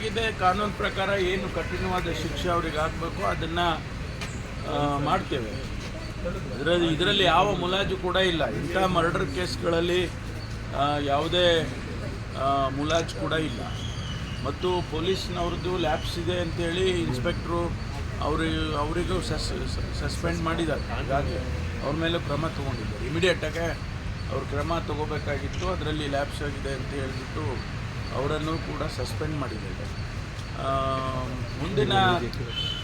ತಪ್ಪಾಗಿದೆ ಕಾನೂನು ಪ್ರಕಾರ ಏನು ಕಠಿಣವಾದ ಶಿಕ್ಷೆ ಅವ್ರಿಗೆ ಆಗಬೇಕು ಅದನ್ನು ಮಾಡ್ತೇವೆ. ಇದರಲ್ಲಿ ಇದರಲ್ಲಿ ಯಾವ ಮುಲಾಜು ಕೂಡ ಇಲ್ಲ. ಇಂಥ ಮರ್ಡರ್ ಕೇಸ್ಗಳಲ್ಲಿ ಯಾವುದೇ ಮುಲಾಜು ಕೂಡ ಇಲ್ಲ. ಮತ್ತು ಪೊಲೀಸ್ನವ್ರದ್ದು ಲ್ಯಾಬ್ಸ್ ಇದೆ ಅಂತೇಳಿ ಇನ್ಸ್ಪೆಕ್ಟ್ರು ಅವರು, ಅವರಿಗೂ ಸಸ್, ಸಸ್ಪೆಂಡ್ ಮಾಡಿದ್ದಾರೆ. ಹಾಗಾಗಿ ಅವ್ರ ಮೇಲೆ ಕ್ರಮ ತೊಗೊಂಡಿದ್ದಾರೆ. ಇಮಿಡಿಯೇಟಾಗೆ ಅವ್ರು ಕ್ರಮ ತಗೋಬೇಕಾಗಿತ್ತು. ಅದರಲ್ಲಿ ಲ್ಯಾಬ್ಸ್ ಆಗಿದೆ ಅಂತ ಹೇಳಿಬಿಟ್ಟು ಅವರನ್ನು ಕೂಡ ಸಸ್ಪೆಂಡ್ ಮಾಡಿದ್ದಾರೆ. ಮುಂದಿನ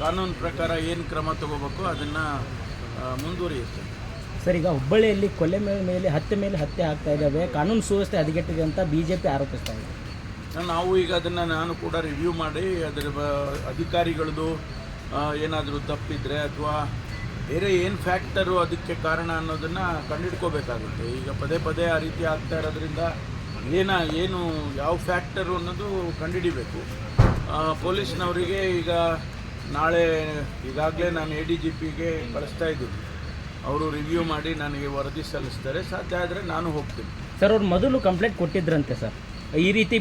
ಕಾನೂನು ಪ್ರಕಾರ ಏನು ಕ್ರಮ ತಗೋಬೇಕು ಅದನ್ನು ಮುಂದುವರಿಯುತ್ತೆ. ಸರ್ ಈಗ ಹುಬ್ಬಳ್ಳಿಯಲ್ಲಿ ಕೊಲೆ ಮೇಲೆ ಮೇಲೆ ಹತ್ಯೆ ಮೇಲೆ ಹತ್ಯೆ ಆಗ್ತಾ ಇದ್ದಾವೆ ಕಾನೂನು ಸುವ್ಯವಸ್ಥೆ ಹದಗೆಟ್ಟಿದೆ ಅಂತ ಬಿ ಜೆ ಪಿ ಆರೋಪಿಸ್ತಾ ಇದೆ. ನಾವು ಈಗ ಅದನ್ನು ನಾನು ಕೂಡ ರಿವ್ಯೂ ಮಾಡಿ ಅದರ ಅಧಿಕಾರಿಗಳದ್ದು ಏನಾದರೂ ತಪ್ಪಿದ್ರೆ ಅಥವಾ ಬೇರೆ ಏನು ಫ್ಯಾಕ್ಟರು ಅದಕ್ಕೆ ಕಾರಣ ಅನ್ನೋದನ್ನು ಕಂಡುಹಿಡ್ಕೋಬೇಕಾಗುತ್ತೆ. ಈಗ ಪದೇ ಪದೇ ಆ ರೀತಿ ಆಗ್ತಾ ಇರೋದ್ರಿಂದ ಏನ ಏನು ಯಾವ ಫ್ಯಾಕ್ಟರು ಅನ್ನೋದು ಕಂಡುಹಿಡಿಬೇಕು. ಪೊಲೀಸ್ನವರಿಗೆ ಈಗ ನಾಳೆ ಈಗಾಗಲೇ ನಾನು ಎ ಡಿ ಜಿ ಪಿಗೆ ಕಳಿಸ್ತಾ ಇದ್ದೀನಿ. ಅವರು ರಿವ್ಯೂ ಮಾಡಿ ನನಗೆ ವರದಿ ಸಲ್ಲಿಸ್ತಾರೆ. ಸಾಧ್ಯ ಆದರೆ ನಾನು ಹೋಗ್ತೀನಿ. ಸರ್ ಅವ್ರು ಮೊದಲು ಕಂಪ್ಲೇಂಟ್ ಕೊಟ್ಟಿದ್ರಂತೆ ಸರ್ ಈ ರೀತಿ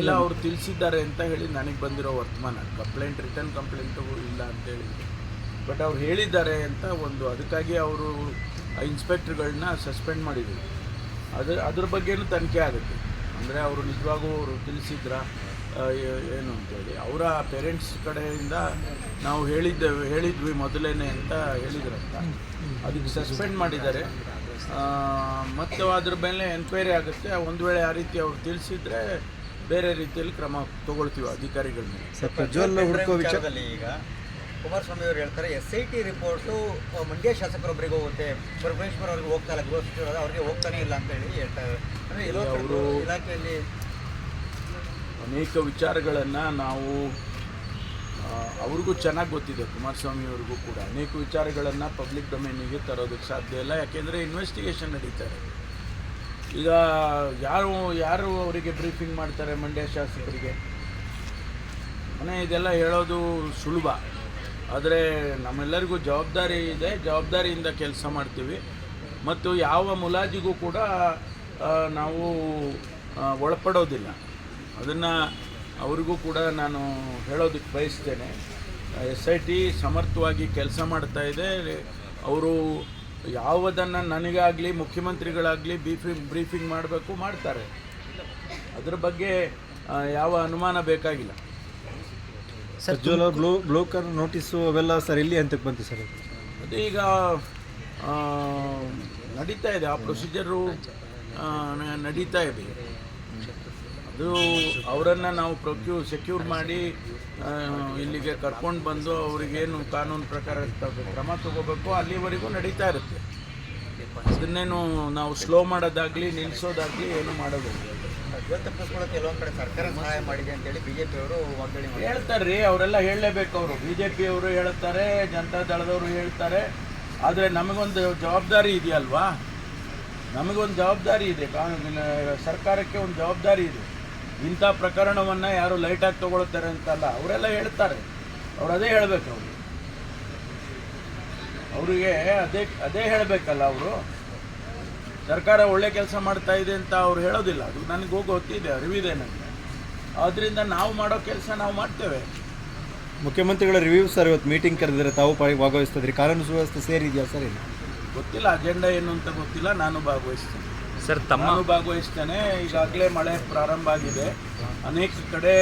ಇಲ್ಲ ಅವ್ರು ತಿಳಿಸಿದ್ದಾರೆ ಅಂತ ಹೇಳಿ ನನಗೆ ಬಂದಿರೋ ವರ್ತಮಾನ. ಕಂಪ್ಲೇಂಟ್ ರಿಟರ್ನ್ ಕಂಪ್ಲೇಂಟು ಇಲ್ಲ ಅಂತ ಹೇಳಿ ಬಟ್ ಅವ್ರು ಹೇಳಿದ್ದಾರೆ ಅಂತ ಒಂದು ಅದಕ್ಕಾಗಿ ಅವರು ಇನ್ಸ್ಪೆಕ್ಟರ್ಗಳನ್ನ ಸಸ್ಪೆಂಡ್ ಮಾಡಿದ್ರು. ಅದ್ರ ಅದ್ರ ಬಗ್ಗೆನೂ ತನಿಖೆ ಆಗುತ್ತೆ. ಅಂದರೆ ಅವರು ನಿಜವಾಗೂ ಅವರು ತಿಳಿಸಿದ್ರ ಏನು ಅಂತೇಳಿ. ಅವರ ಪೇರೆಂಟ್ಸ್ ಕಡೆಯಿಂದ ನಾವು ಹೇಳಿದ್ದೇವೆ ಹೇಳಿದ್ವಿ ಮೊದಲೇನೆ ಅಂತ ಹೇಳಿದ್ರಂತ. ಅದಕ್ಕೆ ಸಸ್ಪೆಂಡ್ ಮಾಡಿದ್ದಾರೆ. ಮತ್ತು ಅದ್ರ ಮೇಲೆ ಎನ್ಕ್ವೈರಿ ಆಗುತ್ತೆ. ಒಂದು ವೇಳೆ ಆ ರೀತಿ ಅವ್ರು ತಿಳಿಸಿದ್ರೆ ಬೇರೆ ರೀತಿಯಲ್ಲಿ ಕ್ರಮ ತಗೊಳ್ತೀವಿ ಅಧಿಕಾರಿಗಳ ಮೇಲೆ. ಸರ್ ಪ್ರಜ್ವಲ್ ಹುಡುಕೋ ವಿಚಾರ ವಿಚಾರದಲ್ಲಿ ಈಗ ಕುಮಾರಸ್ವಾಮಿ ಅವರು ಹೇಳ್ತಾರೆ S I T report Mandya ಶಾಸಕರೊಬ್ಬರಿಗೆ ಹೋಗುತ್ತೆ. ಪರಮೇಶ್ವರ್ ಅವ್ರಿಗೆ ಹೋಗ್ತಾ ಇಲ್ಲ ಗೃಹ ಸಚಿವರು ಅವ್ರಿಗೆ ಹೋಗ್ತಾನೆ ಇಲ್ಲ ಅಂತ ಹೇಳಿ ಹೇಳ್ತಾರೆ ಅಂದರೆ ಎಲ್ಲೋ ಅವರು- ಇಲಾಖೆಯಲ್ಲಿ ಅನೇಕ ವಿಚಾರಗಳನ್ನು ನಾವು ಅವ್ರಿಗೂ ಚೆನ್ನಾಗಿ ಗೊತ್ತಿದೆ ಕುಮಾರಸ್ವಾಮಿ ಅವ್ರಿಗೂ ಕೂಡ. ಅನೇಕ ವಿಚಾರಗಳನ್ನು ಪಬ್ಲಿಕ್ ಡೊಮೇನಿಗೆ ತರೋದಕ್ಕೆ ಸಾಧ್ಯ ಇಲ್ಲ ಯಾಕೆಂದರೆ ಇನ್ವೆಸ್ಟಿಗೇಷನ್ ನಡೀತಾರೆ ಈಗ ಯಾರು ಯಾರು ಅವರಿಗೆ ಬ್ರೀಫಿಂಗ್ ಮಾಡ್ತಾರೆ ಮಂಡ್ಯ ಶಾಸಕರಿಗೆ? ಮನೆ ಇದೆಲ್ಲ ಹೇಳೋದು ಸುಲಭ. ಆದರೆ ನಮ್ಮೆಲ್ಲರಿಗೂ ಜವಾಬ್ದಾರಿ ಇದೆ. ಜವಾಬ್ದಾರಿಯಿಂದ ಕೆಲಸ ಮಾಡ್ತೀವಿ. ಮತ್ತು ಯಾವ ಮುಲಾಜಿಗೂ ಕೂಡ ನಾವು ಒಳಪಡೋದಿಲ್ಲ. ಅದನ್ನು ಅವರಿಗೂ ಕೂಡ ನಾನು ಹೇಳೋದಕ್ಕೆ ಬಯಸ್ತೇನೆ. ಎಸ್ ಐ ಟಿ ಸಮರ್ಥವಾಗಿ ಕೆಲಸ ಮಾಡ್ತಾ ಇದೆ. ಅವರು ಯಾವುದನ್ನು ನನಗಾಗಲಿ, ಮುಖ್ಯಮಂತ್ರಿಗಳಾಗಲಿ ಬ್ರೀಫಿಂಗ್ ಬ್ರೀಫಿಂಗ್ ಮಾಡಬೇಕು, ಮಾಡ್ತಾರೆ. ಅದ್ರ ಬಗ್ಗೆ ಯಾವ ಅನುಮಾನ ಬೇಕಾಗಿಲ್ಲ. ಪ್ರಜ್ವಲ್ ಅವ್ರ ಬ್ಲೋ ಬ್ಲೋಕರ್ ನೋಟಿಸು ಅವೆಲ್ಲ ಸರ್ ಇಲ್ಲಿ ಹಂತಕ್ಕೆ ಬಂತು ಸರ್. ಅದು? ಅದು ಈಗ ಆ, ನಡೀತಾ ಇದೆ ಆ ಪ್ರೊಸೀಜರು ನಡೀತಾ ಇದೆ. ಅದು ಅವರನ್ನು ನಾವು ಪ್ರೊಕ್ಯೂ ಸೆಕ್ಯೂರ್ ಮಾಡಿ ಆ, ಇಲ್ಲಿಗೆ ಕರ್ಕೊಂಡು ಬಂದು ಅವರಿಗೇನು ಕಾನೂನು ಪ್ರಕಾರ ತ- ಕ್ರಮ ತಗೋಬೇಕು ಅಲ್ಲಿವರೆಗೂ ನಡೀತಾ ಇರುತ್ತೆ. ಅದನ್ನೇನು ನಾವು ಸ್ಲೋ ಮಾಡೋದಾಗಲಿ ನಿಲ್ಲಿಸೋದಾಗಲಿ ಏನು ಮಾಡೋದಿಲ್ಲ. ಕಡೆ ಸರ್ಕಾರ ಸಹಾಯ ಮಾಡಿದೆ ಅಂತೇಳಿ ಬಿ ಜೆ ಪಿಯವರು ವಾಗ್ದಾಳಿ ಮಾಡಿದ್ದಾರೆ. ಹೇಳ್ತಾರೆ ರೀ ಅವರೆಲ್ಲ ಹೇಳಲೇಬೇಕು ಅವರು. ಬಿ ಜೆ ಪಿಯವರು ಹೇಳ್ತಾರೆ, ಜನತಾ ದಳದವರು ಹೇಳ್ತಾರೆ. ಆದರೆ ನಮಗೊಂದು ಜವಾಬ್ದಾರಿ ಇದೆಯಲ್ವಾ? ನಮಗೊಂದು ಜವಾಬ್ದಾರಿ ಇದೆ. ಸರ್ಕಾರಕ್ಕೆ ಒಂದು ಜವಾಬ್ದಾರಿ ಇದೆ. ಇಂಥ ಪ್ರಕರಣವನ್ನು ಯಾರು ಲೈಟಾಗಿ ತಗೊಳ್ತಾರೆ ಅಂತಲ್ಲ, ಅವರೆಲ್ಲ ಹೇಳ್ತಾರೆ. ಅವ್ರು ಅದೇ ಹೇಳಬೇಕು ಅವರು ಅವರಿಗೆ ಅದೇ ಅದೇ ಹೇಳಬೇಕಲ್ಲ ಅವರು. ಸರ್ಕಾರ ಒಳ್ಳೆ ಕೆಲಸ ಮಾಡ್ತಾ ಇದೆ ಅಂತ ಅವ್ರು ಹೇಳೋದಿಲ್ಲ. ಅದು ನನಗೆ ಹೋಗಿ ಗೊತ್ತಿದೆ ಅರಿವಿದೆ ನನಗೆ ಆದ್ದರಿಂದ ನಾವು ಮಾಡೋ ಕೆಲಸ ನಾವು ಮಾಡ್ತೇವೆ. ಮುಖ್ಯಮಂತ್ರಿಗಳ ರಿವ್ಯೂ ಸರ್ ಇವತ್ತು ಮೀಟಿಂಗ್ ಕರೆದಿದ್ದಾರೆ. ತಾವು ಭಾಗವಹಿಸ್ತದ್ರಿ ಭಾಗವಹಿಸ್ತಿದ್ರಿ ಕಾನೂನು ಸುವ್ಯವಸ್ಥೆ ಸೇರಿದೆಯಾ ಸರ್ ಇಲ್ಲ? ಗೊತ್ತಿಲ್ಲ ಅಜೆಂಡಾ ಏನು ಅಂತ ಗೊತ್ತಿಲ್ಲ. ನಾನು ಭಾಗವಹಿಸ್ತೇನೆ. ಸರ್ ತಮ್ಮ ನಾನು ಭಾಗವಹಿಸ್ತೇನೆ. ಈಗಾಗಲೇ ಮಳೆ ಪ್ರಾರಂಭ ಆಗಿದೆ. ಅನೇಕ ಕಡೆ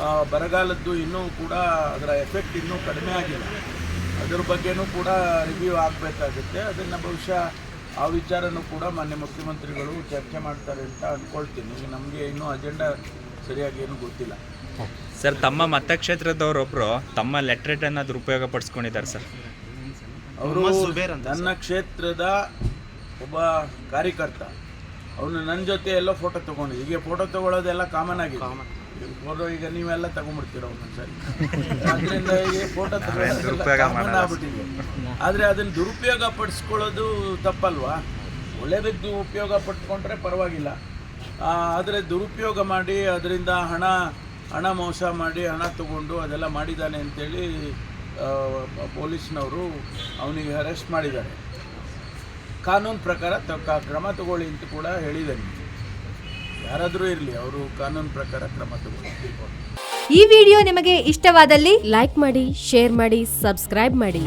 ಆ, ಬರಗಾಲದ್ದು ಇನ್ನೂ ಕೂಡ ಅದರ ಎಫೆಕ್ಟ್ ಇನ್ನೂ ಕಡಿಮೆ ಆಗಿಲ್ಲ. ಅದ್ರ ಬಗ್ಗೆನೂ ಕೂಡ ರಿವ್ಯೂ ಆಗಬೇಕಾಗುತ್ತೆ. ಅದನ್ನು ಬಹುಶಃ ಆ ವಿಚಾರನೂ ಕೂಡ ಮಾನ್ಯ ಮುಖ್ಯಮಂತ್ರಿಗಳು ಚರ್ಚೆ ಮಾಡ್ತಾರೆ ಅಂತ ಅಂದ್ಕೊಳ್ತೀನಿ ಈಗ ನಮಗೆ ಇನ್ನೂ ಅಜೆಂಡಾ ಸರಿಯಾಗಿ ಏನೂ ಗೊತ್ತಿಲ್ಲ. ಸರ್ ತಮ್ಮ ಮತಕ್ಷೇತ್ರದವರೊಬ್ಬರು ತಮ್ಮ ಲೆಟ್ರೇಟನ್ನು ಉಪಯೋಗ ಪಡಿಸ್ಕೊಂಡಿದ್ದಾರೆ ಸರ್. ಅವರು ನನ್ನ ಕ್ಷೇತ್ರದ ಒಬ್ಬ ಕಾರ್ಯಕರ್ತ. ಅವನು ನನ್ನ ಜೊತೆ ಎಲ್ಲ ಫೋಟೋ ತಗೊಂಡಿದ್ದ ಈಗ ಫೋಟೋ ತಗೊಳ್ಳೋದೆಲ್ಲ ಕಾಮನ್ ಆಗಿದೆ. ಫೋಟೋ ಈಗ ನೀವೆಲ್ಲ ತಗೊಂಡ್ಬಿಡ್ತೀರ ಒಂದೊಂದ್ಸರಿ. ಅದರಿಂದ ಈಗ ಫೋಟೋ. ಆಗ್ಬಿಟ್ಟಿದೆ. ಆದರೆ ಅದನ್ನು ದುರುಪಯೋಗ ಪಡಿಸ್ಕೊಳ್ಳೋದು ತಪ್ಪಲ್ವಾ? ಒಳ್ಳೆಯದಕ್ಕೆ ಉಪಯೋಗ ಪಟ್ಕೊಂಡ್ರೆ ಪರವಾಗಿಲ್ಲ. ಆದರೆ ದುರುಪಯೋಗ ಮಾಡಿ ಅದರಿಂದ ಹಣ ಹಣ ಮೋಸ ಮಾಡಿ ಹಣ ತಗೊಂಡು ಅದೆಲ್ಲ ಮಾಡಿದ್ದಾನೆ ಅಂತೇಳಿ ಪೊಲೀಸ್ನವರು ಅವನಿಗೆ ಅರೆಸ್ಟ್ ಮಾಡಿದ್ದಾರೆ. ಕಾನೂನು ಪ್ರಕಾರ ತ ಕ್ರಮ ತಗೊಳ್ಳಿ ಅಂತ ಕೂಡ ಹೇಳಿದ್ದಾರೆ ಯಾರಾದರೂ ಇರಲಿ, ಅವರು ಕಾನೂನು ಪ್ರಕಾರ ಕ್ರಮ ತಗೊಳ್ಳಿ ಈ ವಿಡಿಯೋ ನಿಮಗೆ ಇಷ್ಟವಾದಲ್ಲಿ ಲೈಕ್ ಮಾಡಿ, ಶೇರ್ ಮಾಡಿ, ಸಬ್ಸ್ಕ್ರೈಬ್ ಮಾಡಿ.